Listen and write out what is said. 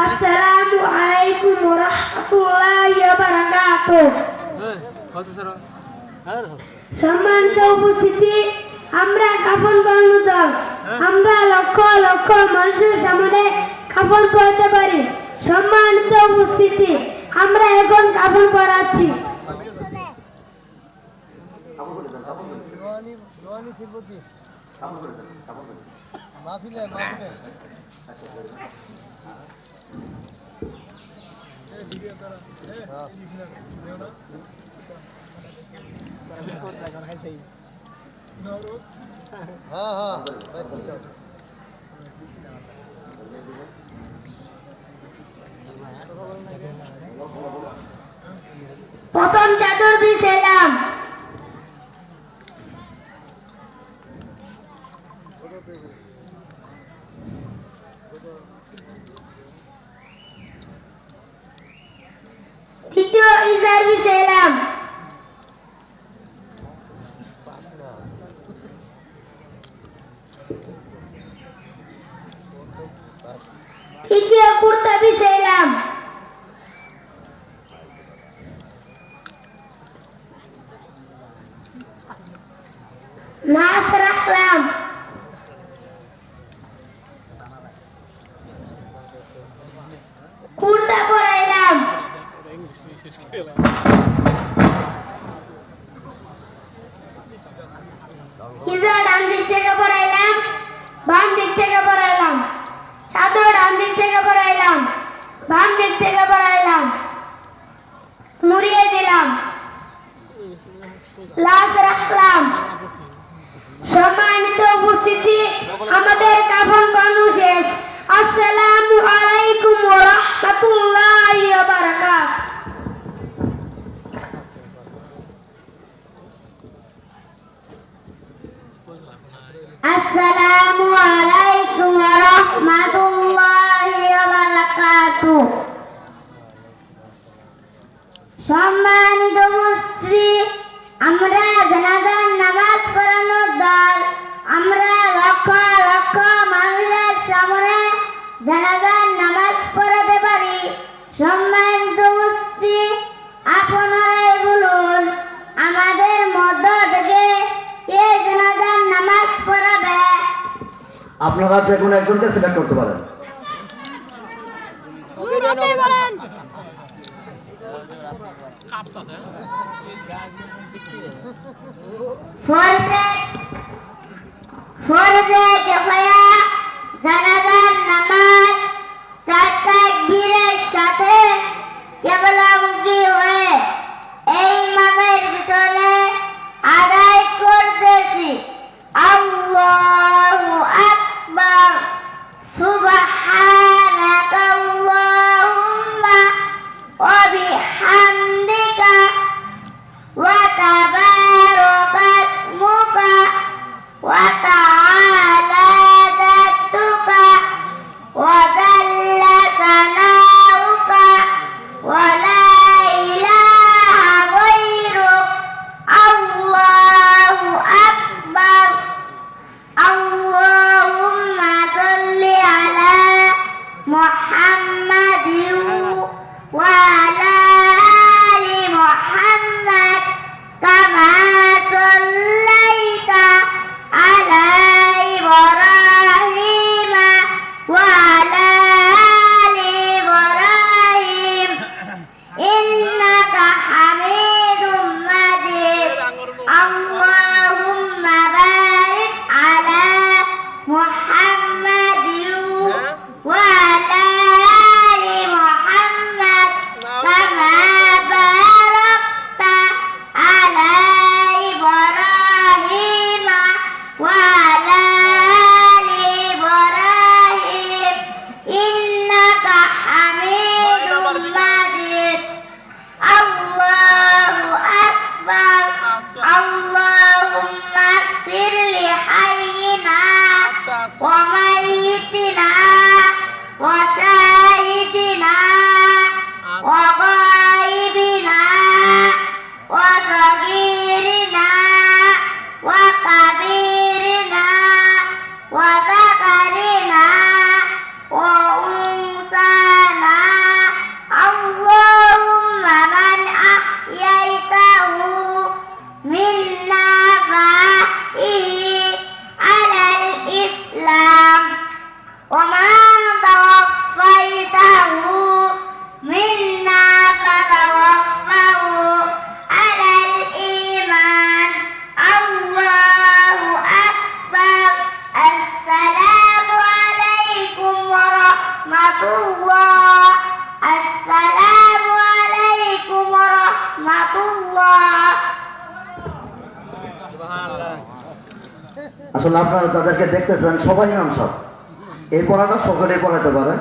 আসসালামু আলাইকুম ওয়া রাহমাতুল্লাহি ওয়া বারাকাতুহু সম্মানিত উপস্থিতি আমরা কাপড় বানানো দল। আমরা লক্ষ লক্ষ মানুষের সামনে কাপড় পরতে পারি। সম্মানিত উপস্থিতি আমরা এখন কাপড় পরাচ্ছি মাহফিলে মাহফিলে। প্রথম চাদর বিছাইলাম দ্বিতীয় Teacher is হিজা ডান দিক থেকে পরাইলাম বাম দিক থেকে পরাইলাম চাদর ডান দিক থেকে বাম দিক থেকে পরাইলাম মুড়িয়ে দিলাম। লাশ রাখলাম সম্মানিত উপস্থিতি আমাদের কাফন বানু শেষ আসসালামু আলাইকুম ওয়া রাহমাতুল্লাহি ওয়া বারাকাতুহু আসসালামু আপনারা যে কোনো একজনকে সিলেক্ট করতে পারেন। ফরজে কিফায়া জানাজার সাথে আসলে আপনারা যাদেরকে দেখতেছেন সবাই ইমাম সব। এই পড়াটা সকলেই পড়াতে পারে।